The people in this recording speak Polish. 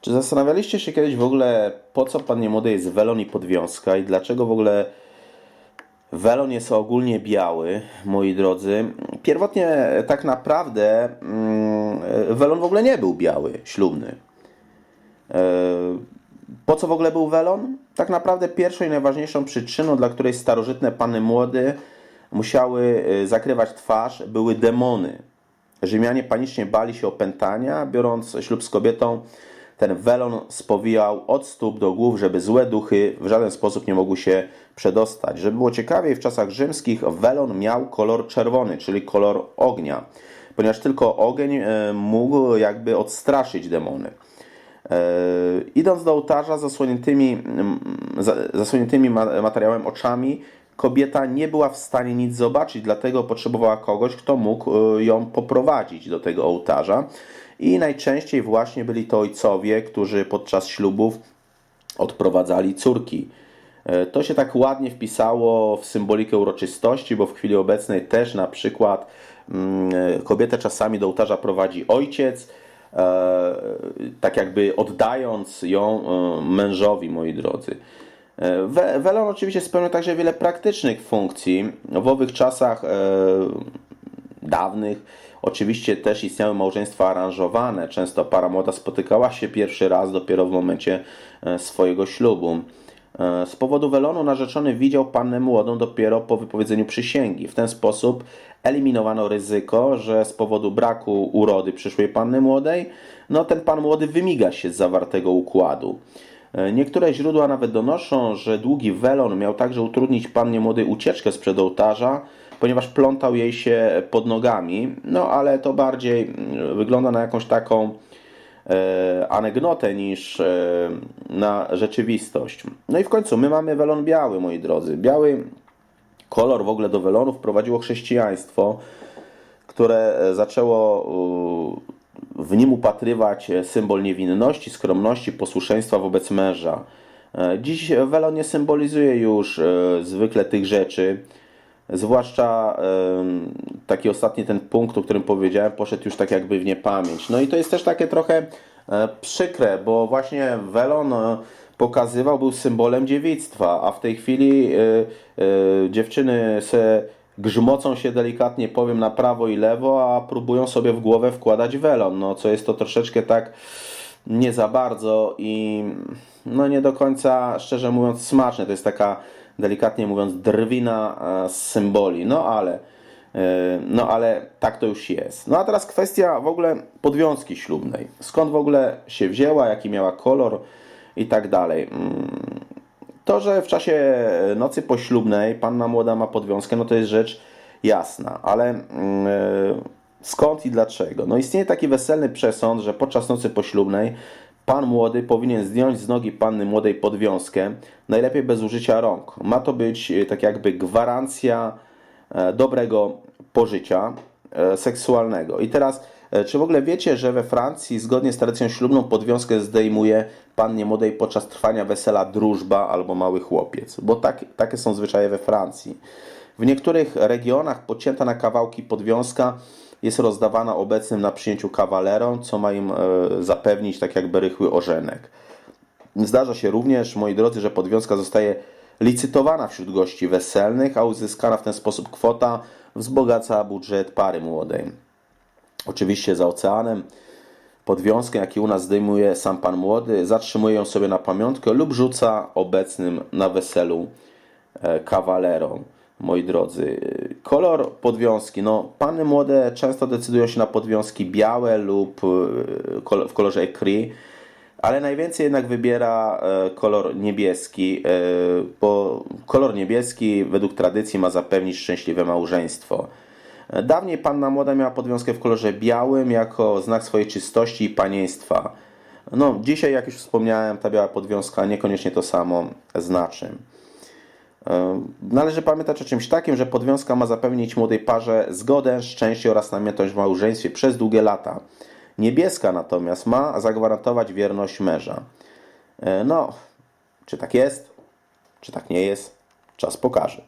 Czy zastanawialiście się kiedyś w ogóle, po co pannie młodej jest welon i podwiązka i dlaczego w ogóle welon jest ogólnie biały, moi drodzy? Pierwotnie tak naprawdę mm, welon w ogóle nie był biały, ślubny. E, Po co w ogóle był welon? Tak naprawdę pierwszą i najważniejszą przyczyną, dla której starożytne panny młode musiały e, zakrywać twarz, były demony. Rzymianie panicznie bali się opętania, biorąc ślub z kobietą, ten welon spowijał od stóp do głów, żeby złe duchy w żaden sposób nie mogły się przedostać. Żeby było ciekawiej, w czasach rzymskich welon miał kolor czerwony, czyli kolor ognia, ponieważ tylko ogień e, mógł jakby odstraszyć demony. E, Idąc do ołtarza zasłoniętymi, za- zasłoniętymi ma- materiałem oczami, kobieta nie była w stanie nic zobaczyć, dlatego potrzebowała kogoś, kto mógł e, ją poprowadzić do tego ołtarza. I najczęściej właśnie byli to ojcowie, którzy podczas ślubów odprowadzali córki. E, To się tak ładnie wpisało w symbolikę uroczystości, bo w chwili obecnej też na przykład mm, e, kobietę czasami do ołtarza prowadzi ojciec, e, tak jakby oddając ją mężowi, moi drodzy. We- Welon oczywiście spełnia także wiele praktycznych funkcji. W owych czasach dawnych oczywiście też istniały małżeństwa aranżowane. Często para młoda spotykała się pierwszy raz dopiero w momencie e, swojego ślubu. E, Z powodu welonu narzeczony widział pannę młodą dopiero po wypowiedzeniu przysięgi. W ten sposób eliminowano ryzyko, że z powodu braku urody przyszłej panny młodej, no ten pan młody wymiga się z zawartego układu. E, Niektóre źródła nawet donoszą, że długi welon miał także utrudnić pannie młodej ucieczkę sprzed ołtarza, ponieważ plątał jej się pod nogami. No ale to bardziej mm, wygląda na jakąś taką e, anegdotę niż e, na rzeczywistość. No i w końcu my mamy welon biały, moi drodzy. Biały kolor w ogóle do welonu wprowadziło chrześcijaństwo, które e, zaczęło w nim upatrywać symbol niewinności, skromności, posłuszeństwa wobec męża. Dziś welon nie symbolizuje już zwykle tych rzeczy, zwłaszcza taki ostatni ten punkt, o którym powiedziałem, poszedł już tak jakby w niepamięć. No i to jest też takie trochę e, przykre, bo właśnie welon e, pokazywał, był symbolem dziewictwa, a w tej chwili e, dziewczyny se grzmocą się delikatnie powiem na prawo i lewo, a próbują sobie w głowę wkładać welon, no co jest to troszeczkę tak nie za bardzo i no nie do końca, szczerze mówiąc, smaczne. To jest taka, delikatnie mówiąc, drwina e, symboli. No ale, e, no ale tak to już jest. No a teraz kwestia w ogóle podwiązki ślubnej. Skąd w ogóle się wzięła, jaki miała kolor i tak dalej. Mm, To, że w czasie nocy poślubnej panna młoda ma podwiązkę, no to jest rzecz jasna, ale mm, e, skąd i dlaczego? No istnieje taki weselny przesąd, że podczas nocy poślubnej pan młody powinien zdjąć z nogi panny młodej podwiązkę, najlepiej bez użycia rąk. Ma to być e, tak jakby gwarancja e, dobrego pożycia e, seksualnego. I teraz, czy w ogóle wiecie, że we Francji zgodnie z tradycją ślubną podwiązkę zdejmuje pannie młodej podczas trwania wesela drużba albo mały chłopiec? Bo tak, takie są zwyczaje we Francji. W niektórych regionach pocięta na kawałki podwiązka jest rozdawana obecnym na przyjęciu kawalerom, co ma im e, zapewnić tak jakby rychły ożenek. Zdarza się również, moi drodzy, że podwiązka zostaje licytowana wśród gości weselnych, a uzyskana w ten sposób kwota wzbogaca budżet pary młodej. Oczywiście za oceanem podwiązkę, jaki u nas zdejmuje sam pan młody, zatrzymuje ją sobie na pamiątkę lub rzuca obecnym na weselu e, kawalerom. Moi drodzy, kolor podwiązki. No, panny młode często decydują się na podwiązki białe lub e, w kolorze écrit, ale najwięcej jednak wybiera e, kolor niebieski, e, bo kolor niebieski według tradycji ma zapewnić szczęśliwe małżeństwo. Dawniej panna młoda miała podwiązkę w kolorze białym jako znak swojej czystości i panieństwa. No, dzisiaj, jak już wspomniałem, ta biała podwiązka niekoniecznie to samo znaczy. Należy pamiętać o czymś takim, że podwiązka ma zapewnić młodej parze zgodę, szczęście oraz namiętność w małżeństwie przez długie lata. Niebieska natomiast ma zagwarantować wierność męża. E, No, czy tak jest, czy tak nie jest, czas pokaże.